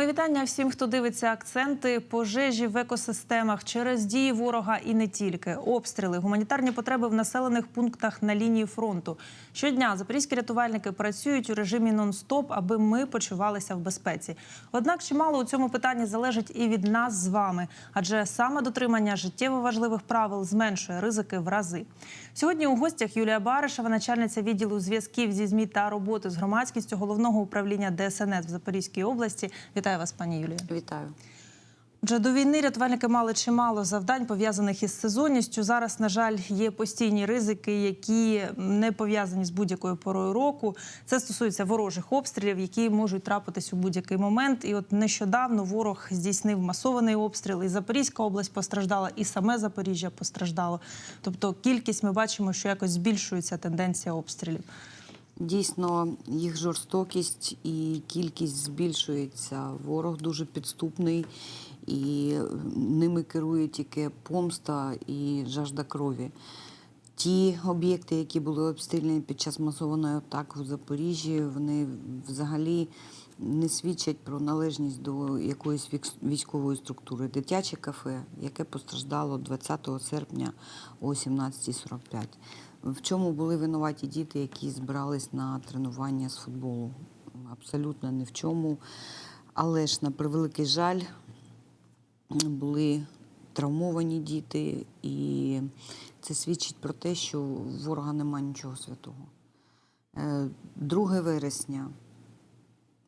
Ми вітання всім, хто дивиться акценти пожежі в екосистемах через дії ворога і не тільки обстріли, гуманітарні потреби в населених пунктах на лінії фронту. Щодня запорізькі рятувальники працюють у режимі нон-стоп, аби ми почувалися в безпеці. Однак чимало у цьому питанні залежить і від нас з вами, адже саме дотримання життєво важливих правил зменшує ризики в рази. Сьогодні у гостях Юлія Баришева, начальниця відділу зв'язків зі змі та роботи з громадськістю головного управління ДСНС в Запорізькій області. Вітаю вас, пані Юлія. Вітаю. Вже до війни рятувальники мали чимало завдань пов'язаних із сезонністю. Зараз, на жаль, є постійні ризики, які не пов'язані з будь-якою порою року. Це стосується ворожих обстрілів, які можуть трапитись у будь-який момент. І от нещодавно ворог здійснив масований обстріл. І Запорізька область постраждала, і саме Запоріжжя постраждало. Тобто, кількість ми бачимо, що якось збільшується тенденція обстрілів. Дійсно, їх жорстокість і кількість збільшується. Ворог дуже підступний, і ними керує тільки помста і жажда крові. Ті об'єкти, які були обстріляні під час масованої атаки в Запоріжжі, вони взагалі не свідчать про належність до якоїсь військової структури. Дитяче кафе, яке постраждало 20 серпня о 17.45. В чому були винуваті діти, які збирались на тренування з футболу? Абсолютно ні в чому. Але ж на превеликий жаль, були травмовані діти, і це свідчить про те, що ворога немає нічого святого. Е, 2 вересня.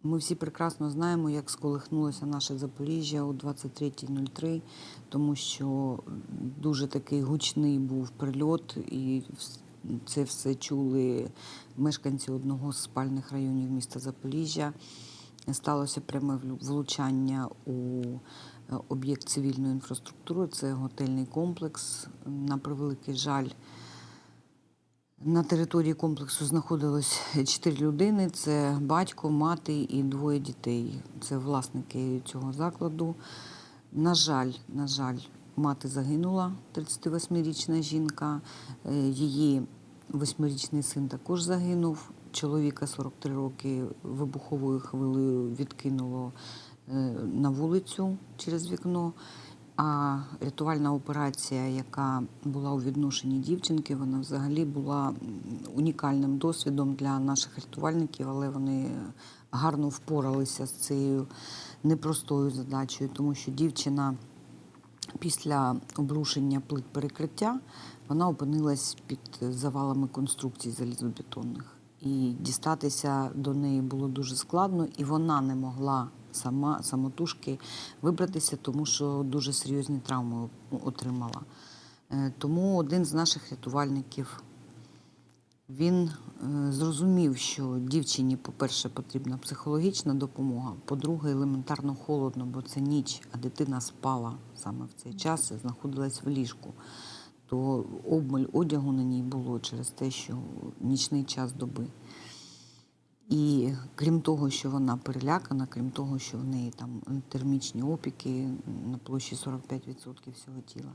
Ми всі прекрасно знаємо, як сколихнулося наше Запоріжжя о 23.03, тому що дуже такий гучний був прильот, і це все чули мешканці одного з спальних районів міста Запоріжжя. Сталося пряме влучання у е, об'єкт цивільної інфраструктури, це готельний комплекс. На превеликий жаль, на території комплексу знаходилось чотири людини: це батько, мати і двоє дітей. Це власники цього закладу. На жаль, на жаль, мати загинула, 38-річна жінка. Е, Її восьмирічний син також загинув. Чоловіка 43 роки вибуховою хвилею відкинуло е, на вулицю через вікно. А рятувальна операція, яка була у відношенні дівчинки, вона взагалі була унікальним досвідом для наших рятувальників, але вони гарно впоралися з цією непростою задачею, тому що дівчина після обрушення плит перекриття вона опинилась під завалами конструкцій залізобетонних. І дістатися до неї було дуже складно, і вона не могла сама самотужки вибратися, тому що дуже серйозні травми отримала. Е, Тому один з наших рятувальників він е, зрозумів, що дівчині, по-перше, потрібна психологічна допомога, по-друге, елементарно холодно, бо це ніч, а дитина спала саме в цей час і знаходилась в ліжку. То обмаль одягу на ній було через те, що нічний час доби. І крім того, що вона перелякана, крім того, що в неї там термічні опіки на площі 45% всього тіла,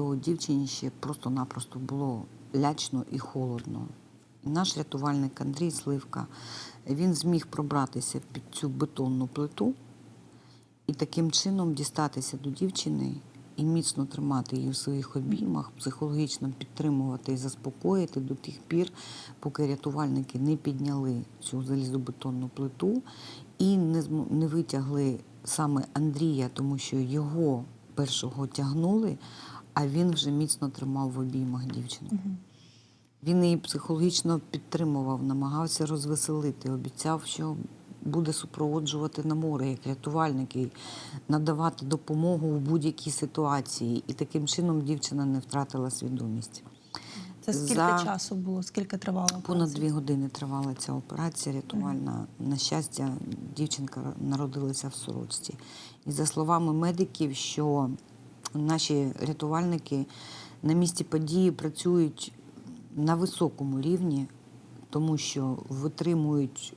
то дівчині ще просто-напросто було лячно і холодно. Наш рятувальник Андрій Сливка він зміг пробратися під цю бетонну плиту і таким чином дістатися до дівчини і міцно тримати її в своїх обіймах, психологічно підтримувати і заспокоїти до тих пір, поки рятувальники не підняли цю залізобетонну плиту і не витягли саме Андрія, тому що його першого тягнули, а він вже міцно тримав в обіймах дівчину. Він її психологічно підтримував, намагався розвеселити, обіцяв, що буде супроводжувати на море як рятувальник і надавати допомогу в будь-якій ситуації. І таким чином дівчина не втратила свідомість. Це скільки За- часу було? Скільки тривала? Понад дві години тривала ця операція рятувальна. На щастя, дівчинка народилася в сорочці. І за словами медиків, що наші рятувальники на місці події працюють на високому рівні, тому що витримують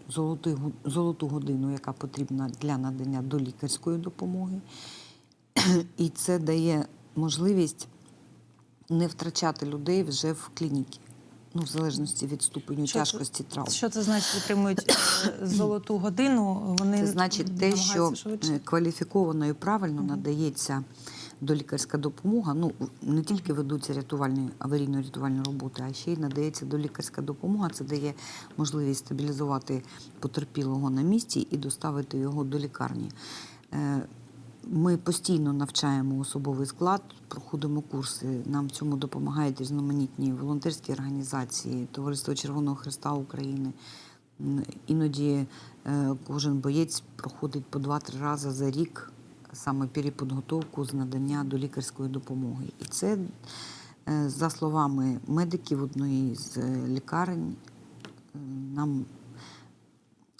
золоту, годину, яка потрібна для надання долікарської допомоги. І це дає можливість не втрачати людей вже в клініці. ну, в залежності від ступеню Що тяжкості травм. Що це значить? Отримують е, золоту годину. Вони Це значить те, що намагаються швидше? е, кваліфіковано і правильно надається долікарська допомога. Ну не тільки ведуться рятувальні аварійно-рятувальні роботи, а ще й надається долікарська допомога. Це дає можливість стабілізувати потерпілого на місці і доставити його до лікарні. Е, Ми постійно навчаємо особовий склад, проходимо курси. Нам в цьому допомагають різноманітні волонтерські організації, Товариство Червоного Христа України. Іноді е, кожен боєць проходить по 2-3 рази за рік саме переподготовку з надання до лікарської допомоги. І це, е, за словами медиків одної з е, лікарень, е, нам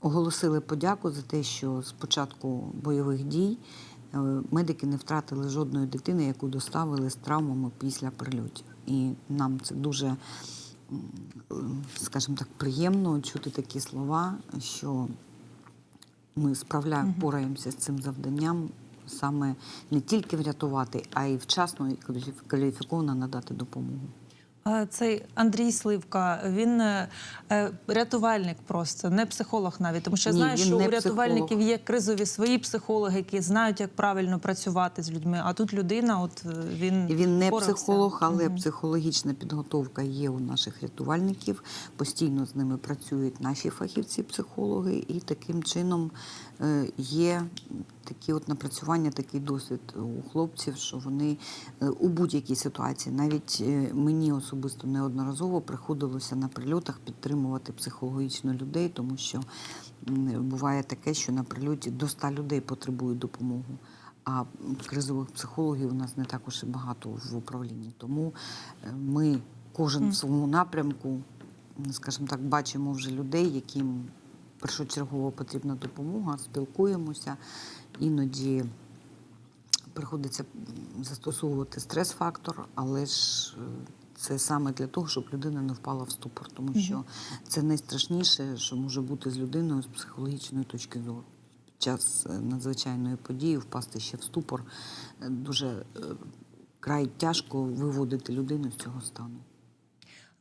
оголосили подяку за те, що з початку бойових дій медики не втратили жодної дитини, яку доставили з травмами після прильотів. І нам це дуже, скажімо так, приємно чути такі слова, що ми справляємо, пораємося з цим завданням. Саме не тільки врятувати, а й вчасно і кваліфі- кваліфіковано надати допомогу. Цей Андрій Сливка, він е, е, рятувальник просто, не психолог навіть. Тому що я знаю, він що у рятувальників психолог. є кризові свої психологи, які знають, як правильно працювати з людьми. А тут людина, от е, він Він не впорався. психолог, але Мгм. психологічна підготовка є у наших рятувальників. Постійно з ними працюють наші фахівці-психологи, і таким чином є такі от напрацювання, такий досвід у хлопців, що вони е, у будь-якій ситуації, навіть е, мені особисто неодноразово приходилося на прильотах підтримувати психологічно людей, тому що буває таке, що на прильоті до 100 людей потребують допомогу. А кризових психологів у нас не також і багато в управлінні. Тому е, ми кожен в своєму напрямку, скажімо так, бачимо вже людей, яким першочергово потрібна допомога, спілкуємося. Іноді приходиться застосовувати стрес-фактор, але ж е, це саме для того, щоб людина не впала в ступор, тому що це найстрашніше, що може бути з людиною з психологічної точки зору. Під час е, надзвичайної події впасти ще в ступор е, дуже край тяжко виводити людину з цього стану.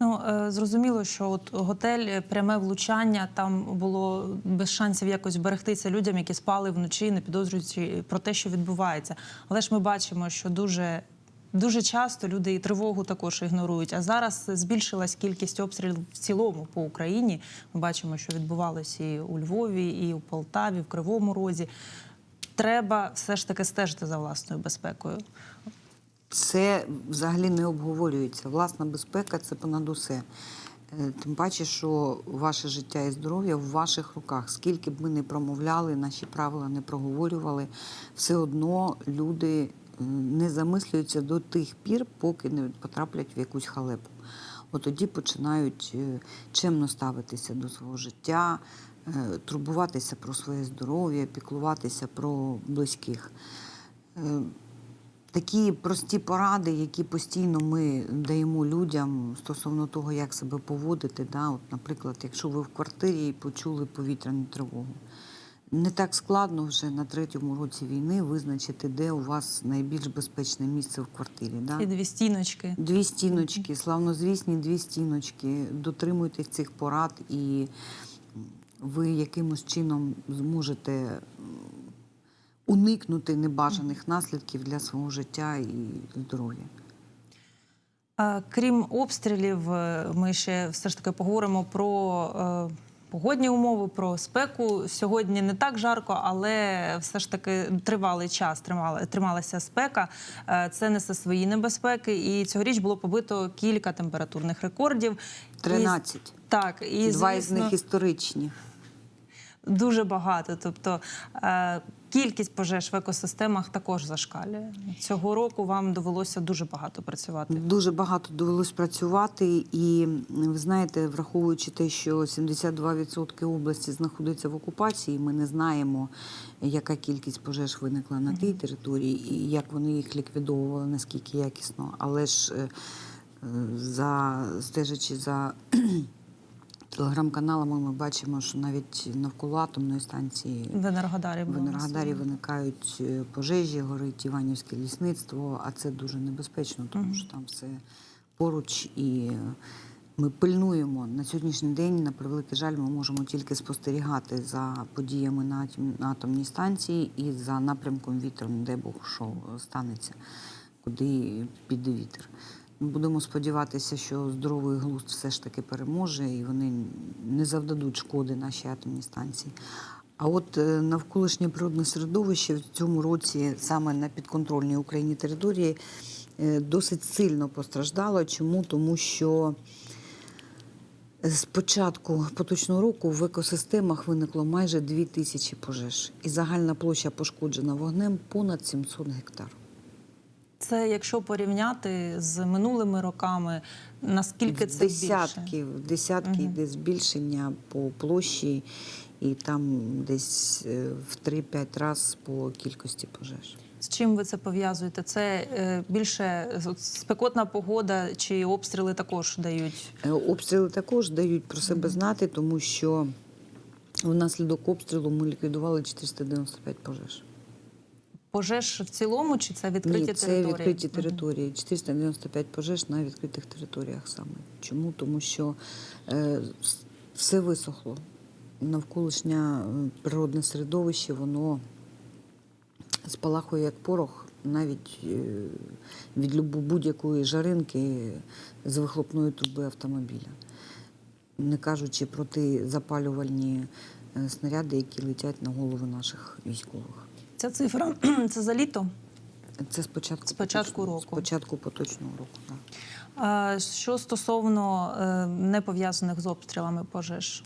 Ну е, зрозуміло, що от готель, е, пряме влучання, там було без шансів якось берегтися людям, які спали вночі, не підозрюючи про те, що відбувається. Але ж ми бачимо, що дуже. Дуже часто люди і тривогу також ігнорують. А зараз збільшилась кількість обстрілів в цілому по Україні. Ми бачимо, що відбувалося і у Львові, і у Полтаві, в Кривому Розі. Треба все ж таки стежити за власною безпекою. Це взагалі не обговорюється. Власна безпека це понад усе. Е, Тим паче, що ваше життя і здоров'я в ваших руках. Скільки б ми не промовляли, наші правила не проговорювали, все одно люди е, не замислюються до тих пір, поки не потраплять в якусь халепу. От тоді починають е, чемно ставитися до свого життя, турбуватися про своє здоров'я, піклуватися про близьких. Такі прості поради, які постійно ми даємо людям стосовно того, як себе поводити. Да? От, наприклад, якщо ви в квартирі і почули повітряну тривогу, не так складно вже на третьому році війни визначити, де у вас найбільш безпечне місце в квартирі. Да? І дві стіночки. Дві стіночки, славнозвісні дві стіночки. Дотримуйтесь цих порад, і ви якимось чином зможете уникнути небажаних наслідків для свого життя і здоров'я. Крім обстрілів, е, ми ще все ж таки поговоримо про е, погодні умови, про спеку. Сьогодні не так жарко, але все ж таки тривалий час тримала, трималася спека. Е, Це несе свої небезпеки. І цьогоріч було побито кілька температурних рекордів. І- так, і Два із звісно, них історичні. дуже багато. Тобто кількість пожеж в екосистемах також зашкалює. Цього року вам довелося дуже багато працювати. Дуже багато довелось працювати, і ви знаєте, враховуючи те, що 72% області знаходиться в окупації, ми не знаємо, яка кількість пожеж виникла на тій території і як вони їх ліквідовували, наскільки якісно. Але ж е, е, за стежачи за телеграм-каналами, ми бачимо, що навіть навколо атомної станції В Енергодарі в Енергодарі виникають е, пожежі, горить Іванівське лісництво, а це дуже небезпечно, тому що там все поруч. І Ми пильнуємо. На сьогоднішній день, на превеликий жаль, ми можемо тільки спостерігати за подіями на атомній станції і за напрямком вітру, дай Бог, що станеться, куди піде вітер. Будемо сподіватися, що здоровий глузд все ж таки переможе і вони не завдадуть шкоди нашій атомній станції. А от е, навколишнє природне середовище в цьому році саме на підконтрольній Україні території е, досить сильно постраждало. Чому? Тому що з початку поточного року в екосистемах виникло майже 2 тисячі пожеж, і загальна площа пошкоджена вогнем понад 700 гектар. Це якщо порівняти з минулими роками, наскільки це більше? десятки, десятки Мгм. збільшення по площі, і там десь е, в 3-5 разів по кількості пожеж. З чим ви це пов'язуєте? Це е, більше спекотна погода чи обстріли також дають? Е, Обстріли також дають про себе знати, тому що внаслідок обстрілу ми ліквідували 495 пожеж. Пожеж в цілому, чи це відкриті Ні, це території? відкриті території. 495 пожеж на відкритих територіях саме. Чому? Тому що е, все висохло. Навколишнє е, природне середовище, воно спалахує як порох навіть е, від будь-якої жаринки з вихлопної труби автомобіля. Не кажучи про ті запалювальні е, снаряди, які летять на голови наших військових. Ця цифра це за літо. Це з початку, З початку поточного- року. З початку поточного року, так. А що стосовно е, не пов'язаних з обстрілами пожеж?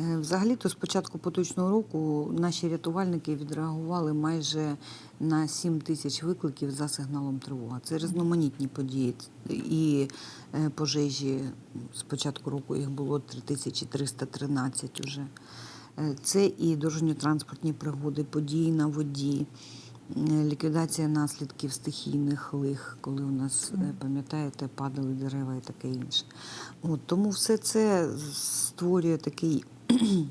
Е, Взагалі-то з початку поточного року наші рятувальники відреагували майже на 7 тисяч викликів за сигналом тривога. Це різноманітні події. І е, пожежі з початку року їх було 3313 уже. Е, Це і дорожньо-транспортні пригоди, події на воді, е, ліквідація наслідків стихійних лих, коли у нас, е, пам'ятаєте, падали дерева і таке інше. От, тому все це створює такий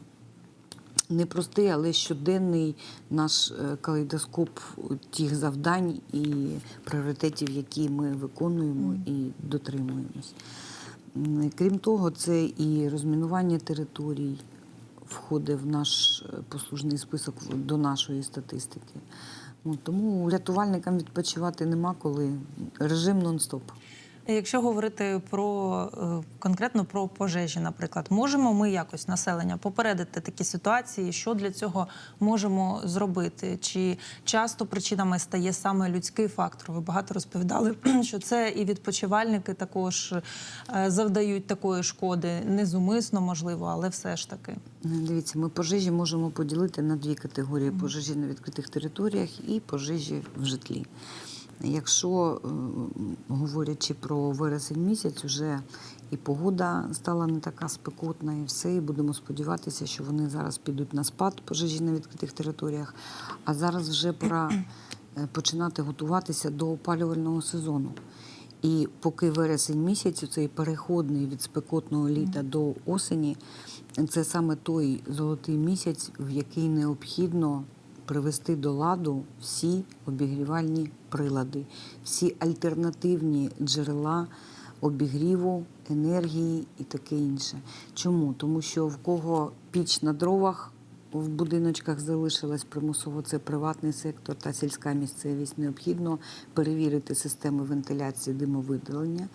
непростий, але щоденний наш е, калейдоскоп тих завдань і пріоритетів, які ми виконуємо і дотримуємось. Крім того, це і розмінування територій входить в наш е, послужний список до нашої статистики. Ну, тому рятувальникам відпочивати нема коли. Режим нон-стоп. Якщо говорити про е, конкретно про пожежі, наприклад, можемо ми якось населення попередити такі ситуації, що для цього можемо зробити? Чи часто причинами стає саме людський фактор? Ви багато розповідали, що це і відпочивальники також е, завдають такої шкоди, незумисно, можливо, але все ж таки. Дивіться, ми пожежі можемо поділити на дві категорії: пожежі на відкритих територіях і пожежі в житлі. Якщо е, говорячи про вересень місяць, вже і погода стала не така спекотна, і все, і будемо сподіватися, що вони зараз підуть на спад пожежі на відкритих територіях. А зараз вже пора е, починати готуватися до опалювального сезону. І поки вересень місяць, цей переходний від спекотного літа до осені, це саме той золотий місяць, в який необхідно привести до ладу всі обігрівальні прилади, всі альтернативні джерела обігріву, енергії і таке інше. Чому? Тому що в кого піч на дровах в будиночках залишилась примусово, це приватний сектор та сільська місцевість. Необхідно перевірити системи вентиляції димовидалення,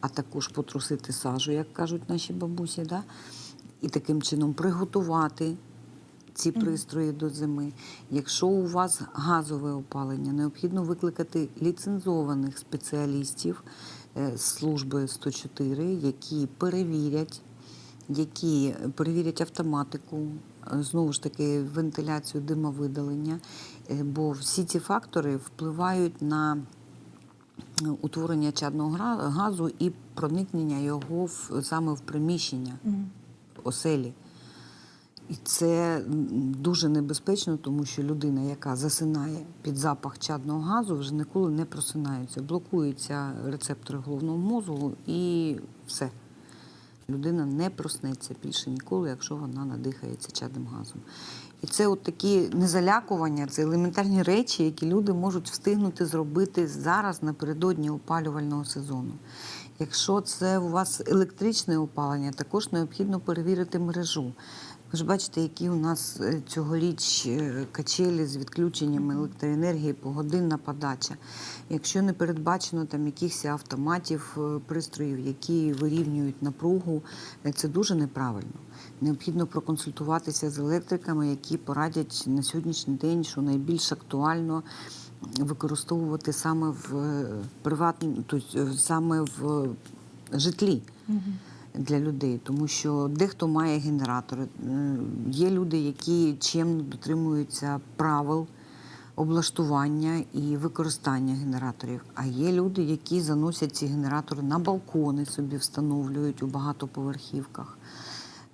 а також потрусити сажу, як кажуть наші бабусі, да? і таким чином приготувати ці пристрої до зими. Якщо у вас газове опалення, необхідно викликати ліцензованих спеціалістів е, служби 104, які перевірять які перевірять автоматику, е, знову ж таки вентиляцію димовидалення, е, бо всі ці фактори впливають на утворення чадного газу і проникнення його в, саме в приміщення оселі. І це дуже небезпечно, тому що людина, яка засинає під запах чадного газу, вже ніколи не просинається. Блокуються рецептори головного мозку і все. Людина не проснеться більше ніколи, якщо вона надихається чадним газом. І це от такі незалякування, це елементарні речі, які люди можуть встигнути зробити зараз напередодні опалювального сезону. Якщо це у вас електричне опалення, також необхідно перевірити мережу. Ви ж бачите, які у нас е, цьогоріч е, качелі з відключенням електроенергії, погодинна подача. Якщо не передбачено там якихось автоматів, е, пристроїв, які вирівнюють напругу, це дуже неправильно. Необхідно проконсультуватися з електриками, які порадять на сьогоднішній день, що найбільш актуально використовувати саме в приватному, тобто саме в житлі для людей, тому що дехто має генератори. Є люди, які чемно дотримуються правил облаштування і використання генераторів. А є люди, які заносять ці генератори на балкони, собі встановлюють у багатоповерхівках.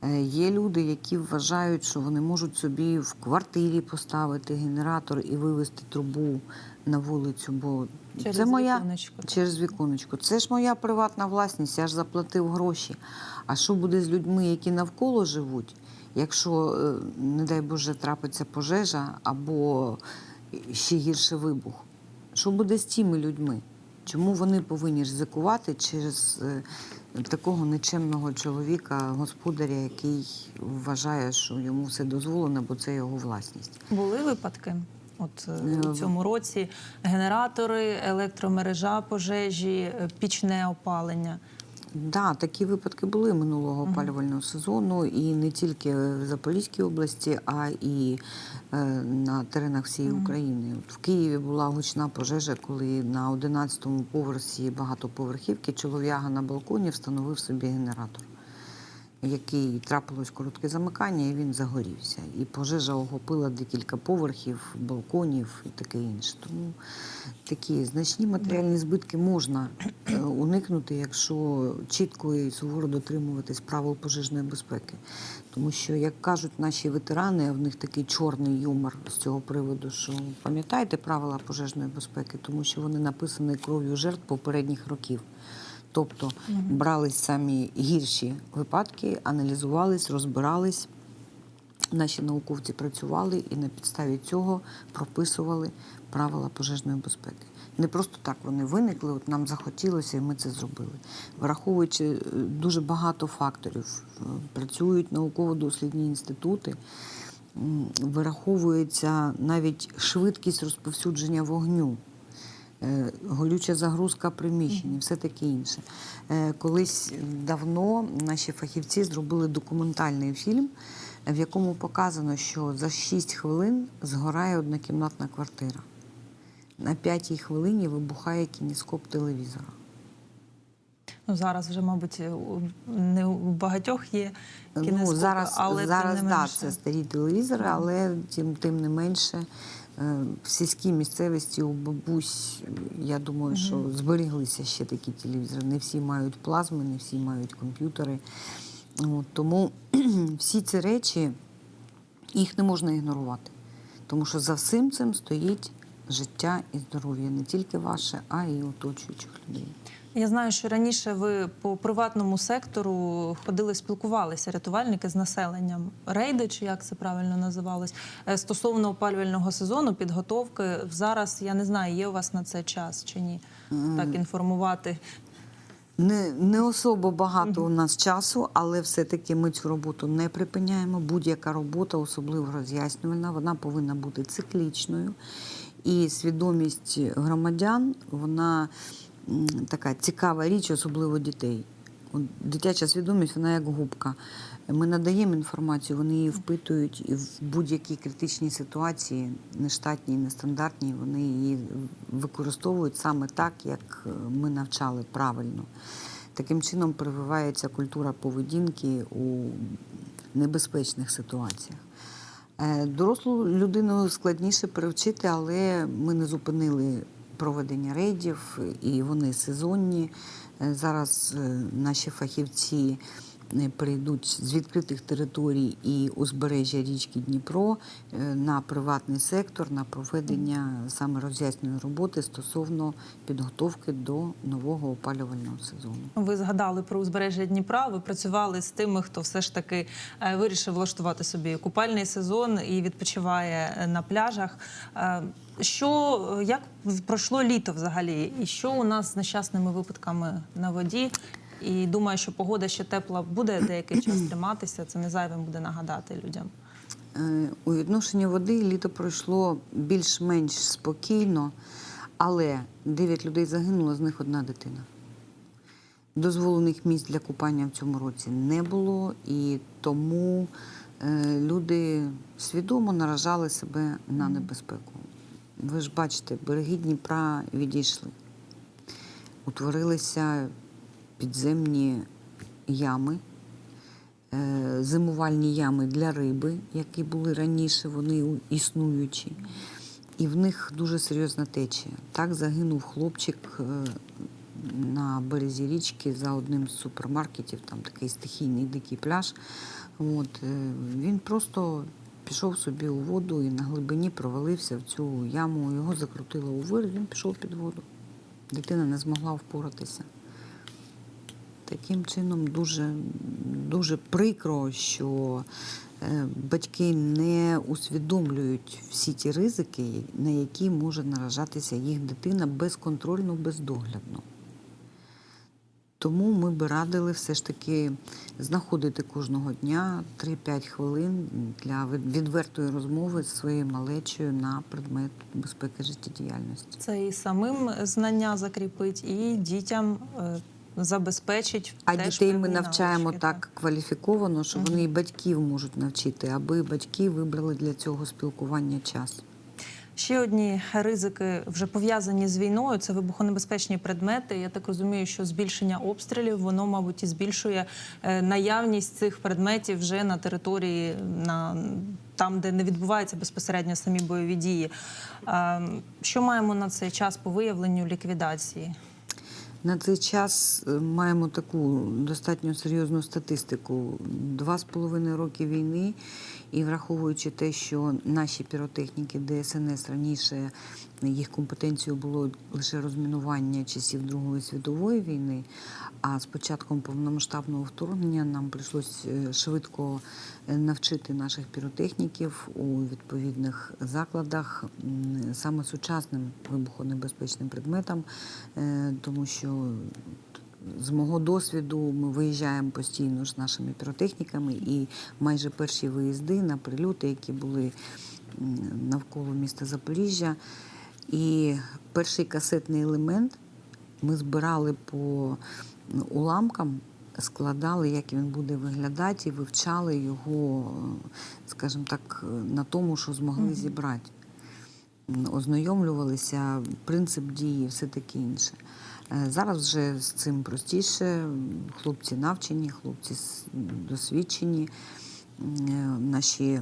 Е, Є люди, які вважають, що вони можуть собі в квартирі поставити генератор і вивести трубу на вулицю, бо Через це моя віконечко. через віконечко. Це ж моя приватна власність, я ж заплатив гроші. А що буде з людьми, які навколо живуть, якщо, е, не дай Боже, трапиться пожежа або ще гірше вибух? Що буде з тими людьми? Чому вони повинні ризикувати через е, такого нечемного чоловіка, господаря, який вважає, що йому все дозволено, бо це його власність? Були випадки? От е, Е, у цьому році генератори, електромережа, пожежі, пічне опалення. Да, такі випадки були минулого опалювального сезону, і не тільки в Запорізькій області, а і е, на теренах всієї України. От в Києві була гучна пожежа, коли на 11-му поверсі багатоповерхівки чолов'яга на балконі встановив собі генератор, який трапилось коротке замикання, і він загорівся. І пожежа охопила декілька поверхів, балконів і таке інше. Тому такі значні матеріальні збитки можна е, уникнути, якщо чітко і суворо дотримуватись правил пожежної безпеки. Тому що, як кажуть наші ветерани, а в них такий чорний юмор з цього приводу, що пам'ятаєте правила пожежної безпеки, тому що вони написані кров'ю жертв попередніх років. Тобто брались самі гірші випадки, аналізувались, розбирались. Наші науковці працювали і на підставі цього прописували правила пожежної безпеки. Не просто так вони виникли, от нам захотілося, і ми це зробили. Враховуючи е, дуже багато факторів, е, працюють науково-дослідні інститути, вираховується навіть швидкість розповсюдження вогню голюча загрузка приміщень все таке інше. Е, Колись давно наші фахівці зробили документальний фільм, в якому показано, що за 6 хвилин згорає однокімнатна квартира. На п'ятій хвилині вибухає кініскоп телевізора. Ну зараз вже, мабуть, не у багатьох є Ну, зараз але зараз тим не да, менше. це старі телевізори, але тим, тим не менше е, в сільській місцевості у бабусь, я думаю, що зберіглися ще такі телевізори. Не всі мають плазми, не всі мають комп'ютери. От, тому всі ці речі їх не можна ігнорувати. Тому що за всім цим стоїть життя і здоров'я не тільки ваше, а й оточуючих людей. Я знаю, що раніше ви по приватному сектору ходили, спілкувалися рятувальники з населенням. Рейди, чи як це правильно називалось, Е, стосовно опалювального сезону, підготовки. Зараз я не знаю, є у вас на це час чи ні. Так інформувати. Не, не особо багато у нас часу, але все-таки ми цю роботу не припиняємо. Будь-яка робота, особливо роз'яснювальна, вона повинна бути циклічною. І свідомість громадян, вона така цікава річ, особливо дітей. Дитяча свідомість, вона як губка. Ми надаємо інформацію, вони її впитують і в будь-якій критичній ситуації, нештатній, нестандартній, вони її використовують саме так, як е, ми навчали правильно. Таким чином прививається культура поведінки у небезпечних ситуаціях. Е, Дорослу людину складніше привчити, але ми не зупинили проведення рейдів, і вони сезонні. Е, Зараз е, наші фахівці перейдуть з відкритих територій і узбережжя річки Дніпро е, на приватний сектор на проведення саме роз'ясненої роботи стосовно підготовки до нового опалювального сезону. Ви згадали про узбережжя Дніпра. Ви працювали з тими, хто все ж таки е, вирішив влаштувати собі купальний сезон і відпочиває е, на пляжах. Що як пройшло літо взагалі? І що у нас з нещасними випадками на воді? І думаю, що погода ще тепла буде деякий час триматися. Це не зайвим буде нагадати людям. Е, У відношенні води літо пройшло більш-менш спокійно, але 9 людей загинуло, з них одна дитина. Дозволених місць для купання в цьому році не було, і тому е, люди свідомо наражали себе на небезпеку. Ви ж бачите, береги Дніпра відійшли. Утворилися підземні ями, е, зимувальні ями для риби, які були раніше, вони існуючі. І в них дуже серйозна течія. Так загинув хлопчик е, на березі річки за одним з супермаркетів, там такий стихійний дикий пляж. От, е, він просто пішов собі у воду і на глибині провалився в цю яму. Його закрутило у вир, він пішов під воду. Дитина не змогла впоратися. Таким чином дуже, дуже прикро, що е, батьки не усвідомлюють всі ті ризики, на які може наражатися їх дитина безконтрольно, бездоглядно. Тому ми би радили все ж таки знаходити кожного дня 3-5 хвилин для відвертої розмови з своєю малечою на предмет безпеки життєдіяльності. Це і самим знання закріпить, і дітям е, забезпечить. А теж дітей ми навчаємо навички, так кваліфіковано, що вони і батьків можуть навчити, аби батьки вибрали для цього спілкування час. Ще одні ризики вже пов'язані з війною. Це вибухонебезпечні предмети. Я так розумію, що збільшення обстрілів воно, мабуть, і збільшує е, наявність цих предметів вже на території, на там, де не відбуваються безпосередньо самі бойові дії. Е, Що маємо на цей час по виявленню ліквідації? На цей час е, маємо таку достатньо серйозну статистику. Два з половиною роки війни, і враховуючи те, що наші піротехніки ДСНС раніше їх компетенцією було лише розмінування часів Другої світової війни. А з початком повномасштабного вторгнення нам прийшлось е, швидко е, навчити наших піротехніків у відповідних закладах саме сучасним вибухонебезпечним предметам, е, тому що з мого досвіду ми виїжджаємо постійно з нашими піротехніками, і майже перші виїзди на прильоти, які були навколо міста Запоріжжя. І перший касетний елемент ми збирали по уламкам, складали, як він буде виглядати, і вивчали його, скажімо так, на тому, що змогли зібрати. Ознайомлювалися, принцип дії, все таке інше. Е, Зараз вже з цим простіше. Хлопці навчені, хлопці досвідчені. Е, Наші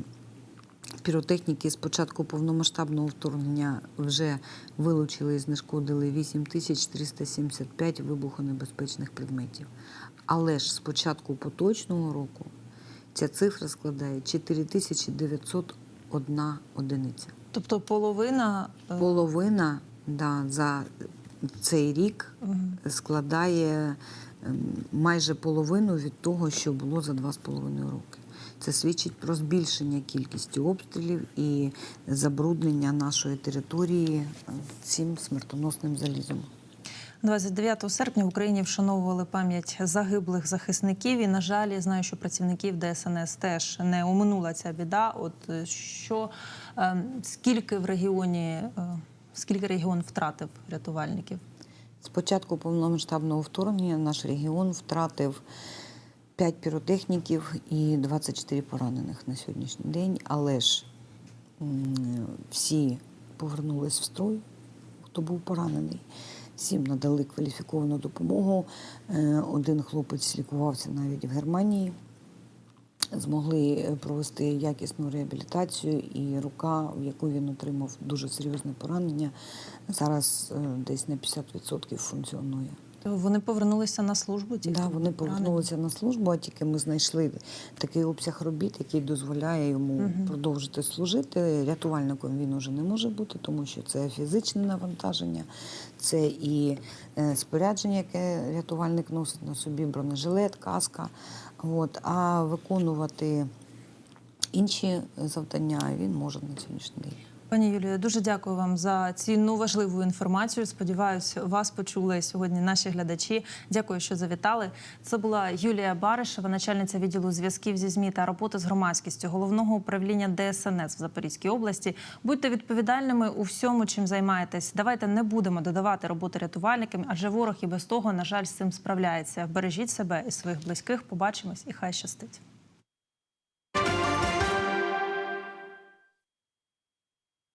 піротехніки з початку повномасштабного вторгнення вже вилучили і знешкодили 8375 вибухонебезпечних предметів. Але ж з початку поточного року ця цифра складає 4901 одиниця. Тобто половина е, Половина да, за цей рік складає ем, майже половину від того, що було за два з половиною роки. Це свідчить про збільшення кількості обстрілів і забруднення нашої території е, цим смертоносним залізом. 29 серпня в Україні вшановували пам'ять загиблих захисників. І, на жаль, я знаю, що працівників ДСНС теж не оминула ця біда. От е, що е, скільки в регіоні, е, скільки регіон втратив рятувальників? З початку повномасштабного вторгнення наш регіон втратив 5 піротехніків і 24 поранених на сьогоднішній день. Але ж всі повернулись в строй, хто був поранений. Всім надали кваліфіковану допомогу. Е, Один хлопець лікувався навіть в Германії. Змогли е, провести якісну реабілітацію, і рука, в яку він отримав дуже серйозне поранення, зараз е, десь на 50% функціонує. Вони повернулися на службу. Тільки Да, вони повернулися на службу, а тільки ми знайшли такий обсяг робіт, який дозволяє йому продовжити служити. Рятувальником він уже не може бути, тому що це фізичне навантаження, це і е, спорядження, яке рятувальник носить на собі, бронежилет, каска. От, а виконувати інші завдання він може на сьогоднішній день. Пані Юлію, дуже дякую вам за цінну важливу інформацію. Сподіваюсь, вас почули сьогодні наші глядачі. Дякую, що завітали. Це була Юлія Баришева, начальниця відділу зв'язків зі змі та роботи з громадськістю головного управління ДСНС в Запорізькій області. Будьте відповідальними у всьому, чим займаєтесь. Давайте не будемо додавати роботи рятувальникам, адже ворог і без того, на жаль, з цим справляється. Бережіть себе і своїх близьких. Побачимось і хай щастить.